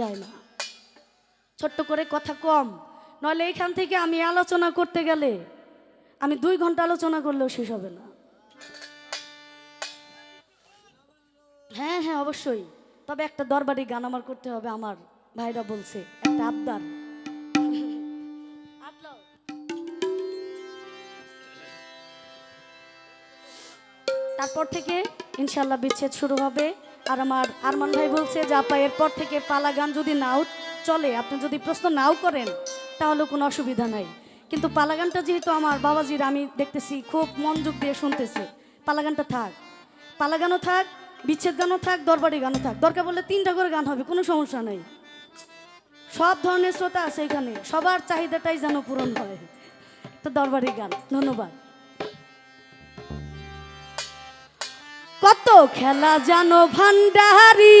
যায় না। ছোট্ট করে কথা কম, নইলে এখান থেকে আমি আলোচনা করতে গেলে আমি দুই ঘণ্টা আলোচনা করলেও শেষ হবে না। হ্যাঁ হ্যাঁ অবশ্যই। তবে একটা দরবারি গান আমার করতে হবে, আমার ভাইরা বলছে, একটা আবদার। তারপর থেকে ইনশাল্লাহ বিচ্ছেদ শুরু হবে। আর আমার আরমান ভাই বলছে যে, আপা, এরপর থেকে পালা গান যদি নাও চলে, আপনি যদি প্রশ্ন নাও করেন, তাহলে কোনো অসুবিধা নাই। কিন্তু পালা গানটা যেহেতু আমার বাবাজির, আমি দেখতেছি খুব মনোযোগ দিয়ে শুনতেছে। পালা গানটা থাক। পালা গানও থাক, বিচ্ছেদ গানও থাক, দরবারি গানও থাক। দরকার বললে তিনটা করে গান হবে, কোনো সমস্যা নেই। সব ধরনের শ্রোতা আছে এখানে, সবার চাহিদাটাই যেন পূরণ হয়। তো দরবারি গান, ধন্যবাদ। কত খেলা জানো ভান্ডারি?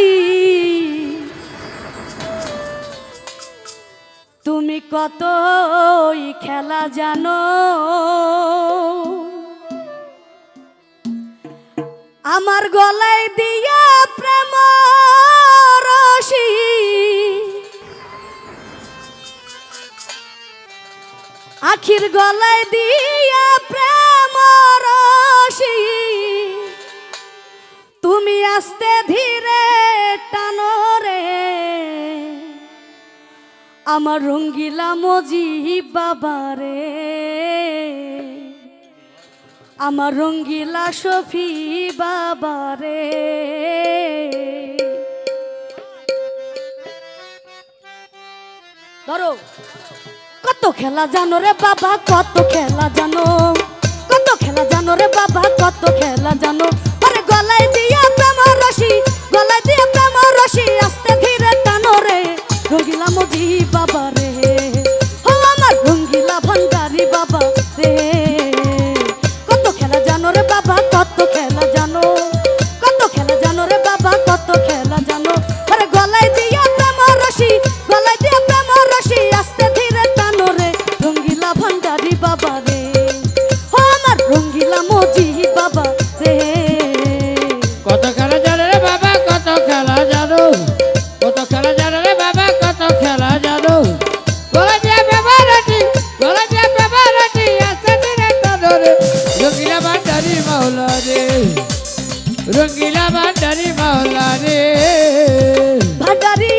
তুমি কত খেলা জানো? আমার গলায় দিয়া প্রেম রশি। আখির গলায় দিয়া প্রেম তুমি আস্তে ধীরে টানো রে। আমার রঙ্গিলা মজি বাবারে আমার রঙ্গিলা শফি বাবারে ধরো। কত খেলা জানো রে বাবা, কত খেলা জানো। কত খেলা জানো রে বাবা, কত খেলা ভান্ডারি মাওলা রে ভান্ডারি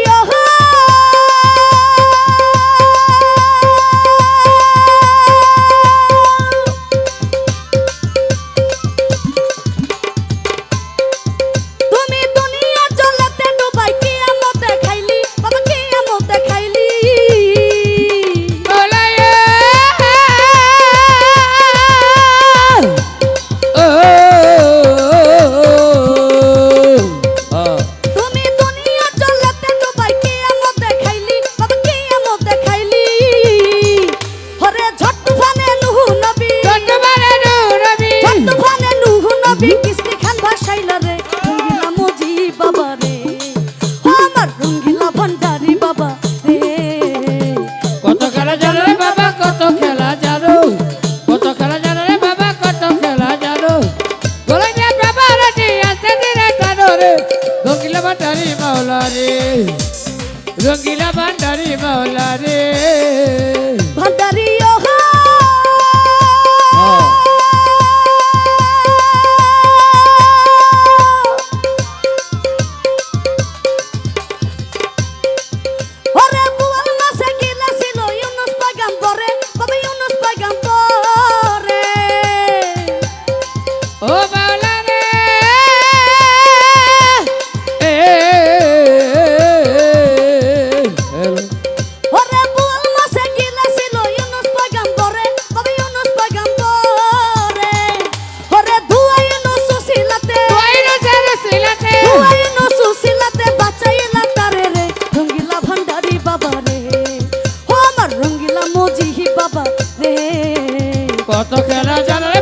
রঙ্গিলা ভান্ডারি মাওলা রে। ভণ্ডারি কত খেলা জানো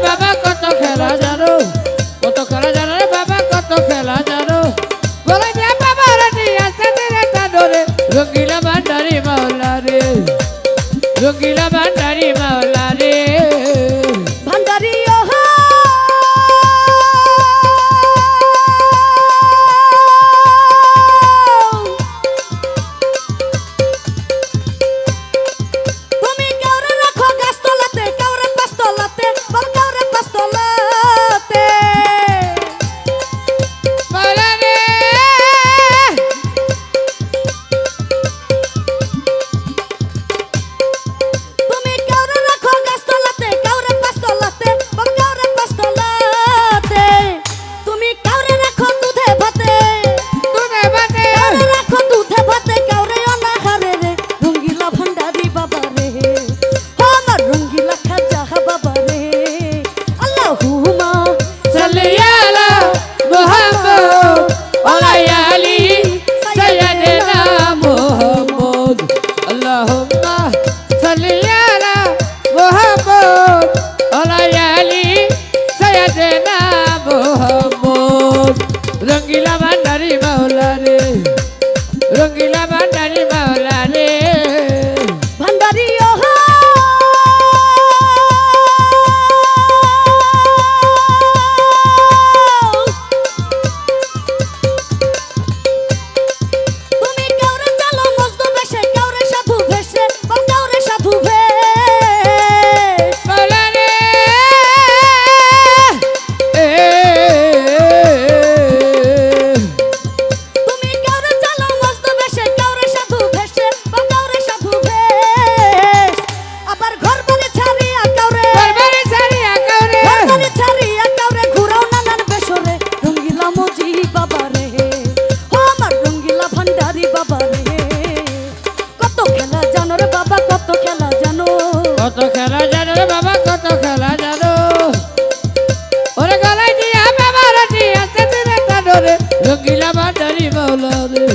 মাওলা রে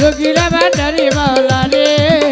রঙ্গিলা ভান্ডারি মাওলা রে